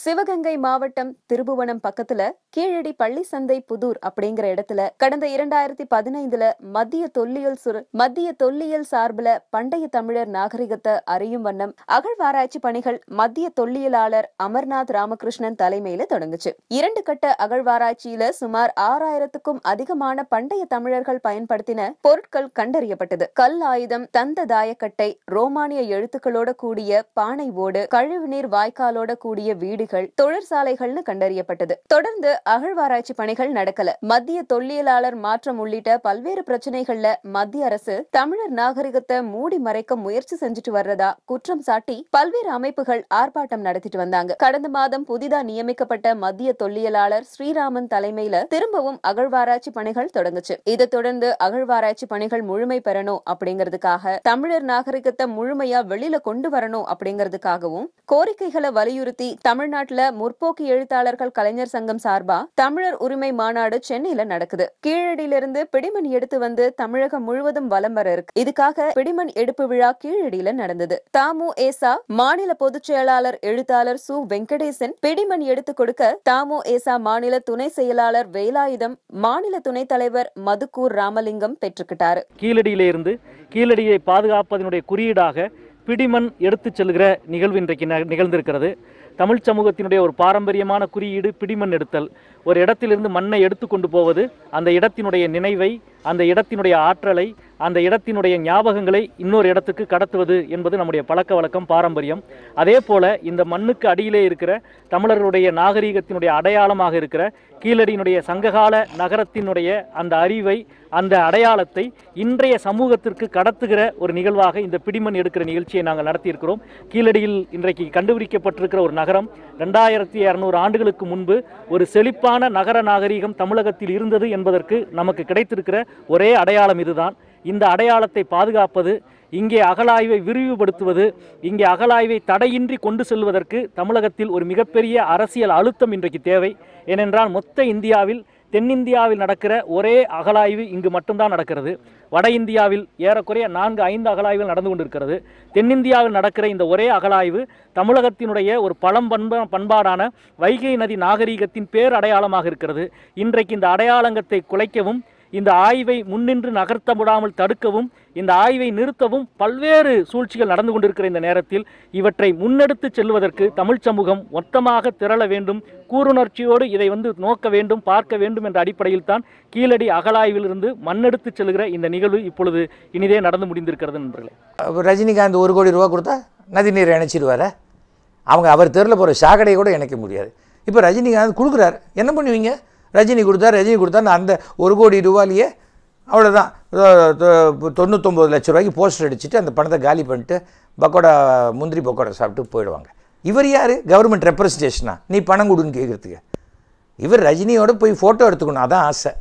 சிவகங்கை மாவட்டம் திருபுவனம் பக்கத்துல கீழடி பள்ளி சந்தை புதூர் அப்படிங்கிற இடத்துல கடந்த இரண்டாயிரத்தி பதினைந்துல மத்திய தொல்லியல் சுர மத்திய தொல்லியல் சார்புல பண்டைய தமிழர் நாகரிகத்தை அறியும் வண்ணம் அகழ்வாராய்ச்சி பணிகள் மத்திய தொல்லியலாளர் அமர்நாத் ராமகிருஷ்ணன் தலைமையில தொடங்குச்சு. இரண்டு கட்ட அகழ்வாராய்ச்சியில சுமார் ஆறாயிரத்துக்கும் அதிகமான பண்டைய தமிழர்கள் பயன்படுத்தின பொருட்கள் கண்டறியப்பட்டது. கல் ஆயுதம் தந்த தாயக்கட்டை ரோமானிய எழுத்துக்களோட கூடிய பானை ஓடு கழிவுநீர் வாய்க்காலோட கூடிய வீடுகள் தொழிற்சாலைகள்னு கண்டறியப்பட்டது. தொடர்ந்து அகழ்வாராய்ச்சி பணிகள் நடக்கல. மத்திய தொல்லியலாளர் மாற்றம் உள்ளிட்ட பல்வேறு பிரச்சனைகள்ல மத்திய அரசு தமிழர் நாகரிகத்தை மூடி மறைக்க முயற்சி செஞ்சுட்டு வர்றதா குற்றம் சாட்டி பல்வேறு அமைப்புகள் ஆர்ப்பாட்டம் நடத்திட்டு வந்தாங்க. கடந்த மாதம் புதிதா நியமிக்கப்பட்ட மத்திய தொல்லியலாளர் ஸ்ரீராமன் தலைமையில திரும்பவும் அகழ்வாராய்ச்சி பணிகள் தொடங்குச்சு. இதை தொடர்ந்து அகழ்வாராய்ச்சி பணிகள் முழுமை பெறணும் அப்படிங்கறதுக்காக தமிழர் நாகரிகத்தை முழுமையா வெளியில கொண்டு வரணும் அப்படிங்கறதுக்காகவும் கோரிக்கைகளை வலியுறுத்தி தமிழ்நாடு தமிழ்நாட்டுல முற்போக்கு எழுத்தாளர்கள் கலைஞர் சங்கம் சார்பா தமிழர் உரிமை மாநாடு சென்னையில நடக்குது. கீழடியிலிருந்து பிடிமன் எடுத்து வந்து தமிழகம் முழுவதும் வலம் வர இருக்கு. இதுக்காக பிடிமன் எடுப்பு விழா கீழடியில நடந்தது. தாமு ஏசா மாநில பொதுச் செயலாளர் எழுத்தாளர் சு. வெங்கடேசன் பிடிமன் எடுத்து கொடுக்க தாமு ஏசா மாநில துணை செயலாளர் வேலாயுதம் மாநில துணைத் தலைவர் மதுக்கூர் ராமலிங்கம் பெற்றுக்கிட்டாரு. கீழடியிலிருந்து கீழடியை பாதுகாப்பதனுடைய குறியீடாக பிடிமண் எடுத்துச் செல்கிற நிகழ்வு இன்றைக்கு ந- நிகழ்ந்திருக்கிறது. தமிழ் சமூகத்தினுடைய ஒரு பாரம்பரியமான குறியீடு பிடிமண் எடுத்தல். ஒரு இடத்திலிருந்து மண்ணை எடுத்து கொண்டு போவது அந்த இடத்தினுடைய நினைவை அந்த இடத்தினுடைய ஆற்றலை அந்த இடத்தினுடைய ஞாபகங்களை இன்னொரு இடத்துக்கு கடத்துவது என்பது நம்முடைய பழக்க வழக்கம் பாரம்பரியம். அதே போல இந்த மண்ணுக்கு அடியிலே இருக்கிற தமிழர்களுடைய நாகரீகத்தினுடைய அடையாளமாக இருக்கிற கீழடியினுடைய சங்ககால நகரத்தினுடைய அந்த அறிவை அந்த அடையாளத்தை இன்றைய சமூகத்திற்கு கடத்துகிற ஒரு நிகழ்வாக இந்த பிடிமண் எடுக்கிற நிகழ்ச்சியை நாங்கள் நடத்தியிருக்கிறோம். கீழடியில் இன்றைக்கு கண்டுபிடிக்கப்பட்டிருக்கிற ஒரு நகரம் ரெண்டாயிரத்தி இரநூறு ஆண்டுகளுக்கு முன்பு ஒரு செழிப்பான நகர நாகரீகம் தமிழகத்தில் இருந்தது என்பதற்கு நமக்கு கிடைத்திருக்கிற ஒரே அடையாளம் இதுதான். இந்த அடையாளத்தை பாதுகாப்பது இங்கே அகலாய்வை விரிவுபடுத்துவது இங்கே அகலாய்வை தடையின்றி கொண்டு செல்வதற்கு தமிழகத்தில் ஒரு மிகப்பெரிய அரசியல் அழுத்தம் இன்றைக்கு தேவை. ஏனென்றால் மொத்த இந்தியாவில் தென்னிந்தியாவில் நடக்கிற ஒரே அகலாய்வு இங்கு மட்டும்தான் நடக்கிறது. வட இந்தியாவில் ஏறக்குறைய நான்கு ஐந்து அகலாய்வுகள் நடந்து கொண்டிருக்கிறது. தென்னிந்தியாவில் நடக்கிற இந்த ஒரே அகலாய்வு தமிழகத்தினுடைய ஒரு பழம் பண்ப பண்பாடான வைகை நதி நாகரீகத்தின் பேர் அடையாளமாக இருக்கிறது. இன்றைக்கு இந்த அடையாளங்கத்தை குலைக்கவும் இந்த ஆய்வை முன்னின்று நகர்த்த விடாமல் தடுக்கவும் இந்த ஆய்வை நிறுத்தவும் பல்வேறு சூழ்ச்சிகள் நடந்து கொண்டிருக்கிற இந்த நேரத்தில் இவற்றை முன்னெடுத்து செல்வதற்கு தமிழ் சமூகம் மொத்தமாக திரள வேண்டும் கூருணர்ச்சியோடு இதை வந்து நோக்க வேண்டும் பார்க்க வேண்டும் என்ற அடிப்படையில் தான் கீழடி அகலாய்விலிருந்து மண்ணெடுத்து செல்கிற இந்த நிகழ்வு இப்பொழுது இனிதே நடந்து முடிந்திருக்கிறது நண்பர்களே. ரஜினிகாந்த் ஒரு கோடி ரூபா கொடுத்தா நதிநீர் இணைச்சிடுவார அவங்க அவர் தெருவில் போகிற சாக்கடையை கூட இணைக்க முடியாது. இப்போ ரஜினிகாந்த் கொடுக்குறாரு. என்ன பண்ணுவீங்க? ரஜினி கொடுத்தா ரஜினி கொடுத்தான்னு அந்த ஒரு கோடி ரூபாலேயே அவ்வளோதான் தொண்ணூத்தொம்பது லட்ச ரூபாய்க்கு போஸ்டர் அடிச்சுட்டு அந்த பணத்தை காலி பண்ணிட்டு பக்கோடா முந்திரி பக்கோடா சாப்பிட்டு போயிடுவாங்க. இவர் யார்? கவர்மெண்ட் ரெப்ரசன்டேஷனா நீ பணம் கொடுன்னு கேட்குறதுக்கு இவர் ரஜினியோட போய் ஃபோட்டோ எடுத்துக்கணும். அதான் ஆசை.